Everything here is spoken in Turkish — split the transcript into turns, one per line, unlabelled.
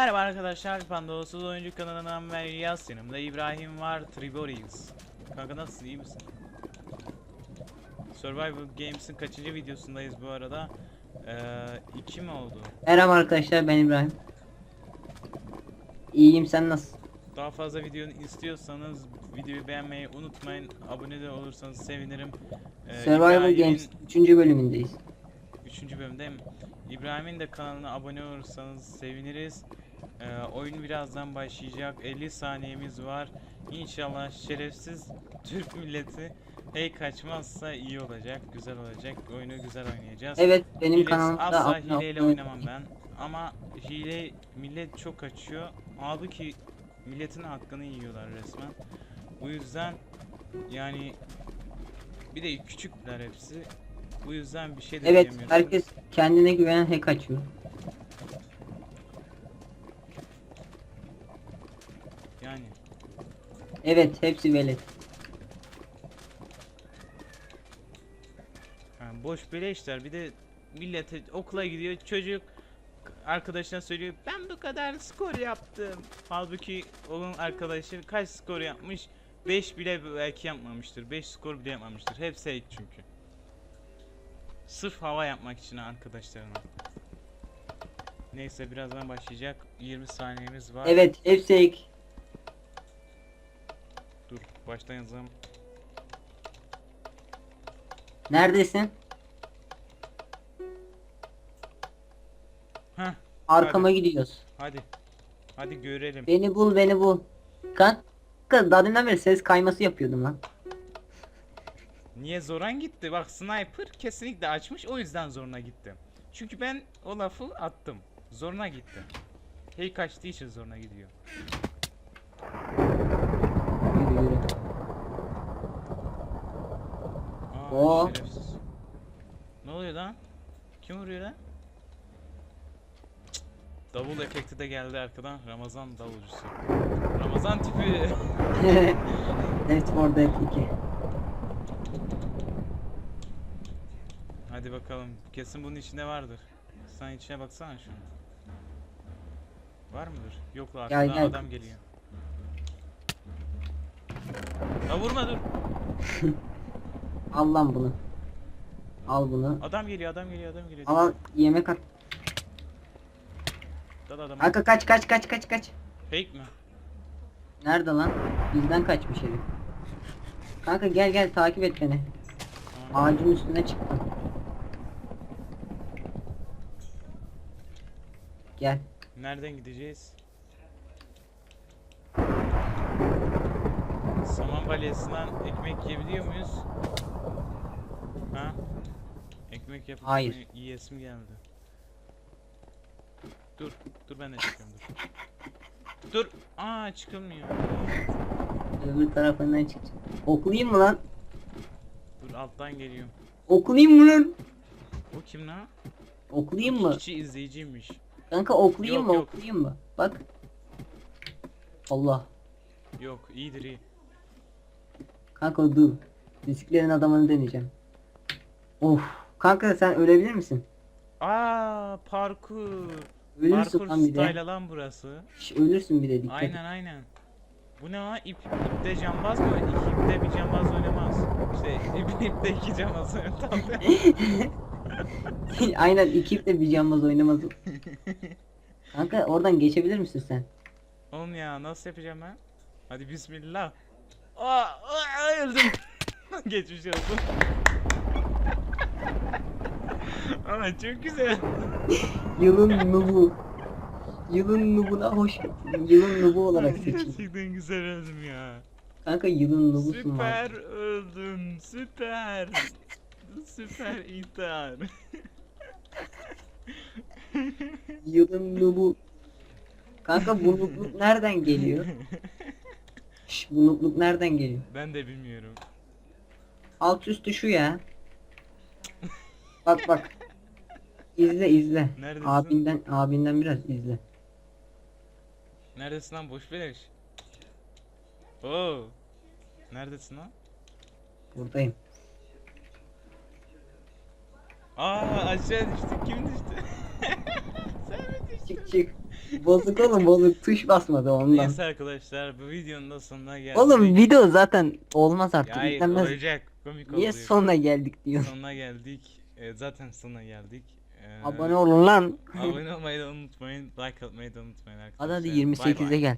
arkadaşlar Pandorasız Oyuncu kanalından ben İlyas yanımda İbrahim var Triboriz Kanka nasılsın iyi misin? Survival Games'in kaçıncı videosundayız bu arada? Ee, iki mi oldu?
Merhaba arkadaşlar ben İbrahim. İyiyim sen nasılsın?
Daha fazla videonu istiyorsanız videoyu beğenmeyi unutmayın. Abone de olursanız sevinirim. Ee,
Survival
İbrahim'in-
Games 3. bölümündeyiz.
Üçüncü bölümde mi? İbrahim'in de kanalına abone olursanız seviniriz. Ee, oyun birazdan başlayacak. 50 saniyemiz var. İnşallah şerefsiz Türk milleti hey kaçmazsa iyi olacak, güzel olacak. Oyunu güzel oynayacağız.
Evet benim kanalımda
asla hileyle oynamam ben. Ama hile millet çok kaçıyor. Halbuki milletin hakkını yiyorlar resmen. Bu yüzden yani bir de küçükler hepsi. Bu yüzden bir şey de
Evet
diyemiyorsun.
herkes kendine güvenen hack açıyor.
Yani
Evet hepsi velet.
Yani boş beleşler bir de millete okula gidiyor çocuk arkadaşına söylüyor ben bu kadar skor yaptım. Halbuki onun arkadaşı kaç skor yapmış? 5 bile belki yapmamıştır. 5 skor bile yapmamıştır. Hepsi ek çünkü. Sırf hava yapmak için arkadaşlarına. Neyse birazdan başlayacak. 20 saniyemiz var.
Evet hepsi.
Dur baştan yazalım.
Neredesin?
Heh
Arkama gidiyoruz.
hadi. Hadi görelim.
Beni bul beni bul. Kanka daha dünden beri ses kayması yapıyordum lan.
Niye Zoran gitti? Bak sniper kesinlikle açmış o yüzden zoruna gitti. Çünkü ben o lafı attım. Zoruna gitti. Hey kaçtığı için zoruna gidiyor.
Yürü yürü.
Aa,
Oo.
şerefsiz. Ne oluyor lan? Kim vuruyor lan? Cık, Davul efekti de geldi arkadan. Ramazan davulcusu. Ramazan tipi.
Net for Dead 2.
Hadi bakalım. Kesin bunun içinde vardır. Sen içine baksana şunu. Var mıdır? Yok lan
Gel, gel.
adam geliyor. Ya vurma dur.
Al lan bunu. Al bunu.
Adam geliyor, adam geliyor, adam geliyor.
Al al yemek at.
Dal adamı.
Kanka kaç kaç kaç kaç kaç.
Fake mi?
Nerede lan? Bizden kaçmış herif. Kanka gel gel takip et beni. Ağacın üstüne çıktım. Gel.
Nereden gideceğiz? Saman balyasından ekmek yiyebiliyor muyuz? Ha? Ekmek yapıp
Hayır.
yiyesim geldi. Dur, dur ben de çıkıyorum dur. Dur, aa çıkılmıyor.
Öbür tarafından çıkacağım. Oklayayım mı lan?
Dur alttan geliyorum.
Oklayayım mı lan?
O kim lan?
Oklayayım mı?
Kişi izleyiciymiş.
Kanka oklayayım
Yok,
mı?
yok.
Oklayayım mı? Bak. Allah.
Yok, iyidir iyi.
Kanka dur. Risklerin adamını deneyeceğim. Of. Kanka sen ölebilir misin?
Aa parkur.
Ölürsün
Parkur
lan bir de.
style lan burası.
Şş, ölürsün bir de dikkat et.
Aynen aynen. Bu ne ha? İp, ipte cambaz mı? İki ipte bir cambaz oynamaz. İşte ip, ipte iki cambaz oynamaz.
Aynen ekip de bir cambaz oynamaz. Kanka oradan geçebilir misin sen?
Oğlum ya nasıl yapacağım ben? Hadi bismillah. Aa, aa, öldüm. Geçmiş olsun. Ama çok güzel.
Yılın nubu. Yılın nubuna hoş. Yılın nubu olarak seçildi.
Gerçekten güzel öldüm ya.
Kanka yılın nubusun
Süper
var.
öldüm. Süper. Süper intihar.
Yılın nubu. Kanka bu nubluk nereden geliyor? Şş, bu nubluk nereden geliyor?
Ben de bilmiyorum.
Alt üstü şu ya. Bak bak. İzle izle.
Neredesin?
Abinden abinden biraz izle.
Neredesin lan boş beleş? Oo. Neredesin lan?
Buradayım.
Aa aşağı düştük. Kim düştü? Sen mi düştün?
Çık çık. bozuk oğlum bozuk tuş basmadı ondan.
Neyse arkadaşlar bu videonun da sonuna geldik.
Oğlum video zaten olmaz artık
Ya hayır olacak komik
Niye
oluyor.
sonuna geldik diyor.
Sonuna geldik. Ee, zaten sonuna geldik. Ee,
Abone olun lan.
abone olmayı da unutmayın. Like atmayı da unutmayın arkadaşlar.
Hadi hadi
Bay bay.
28'e gel.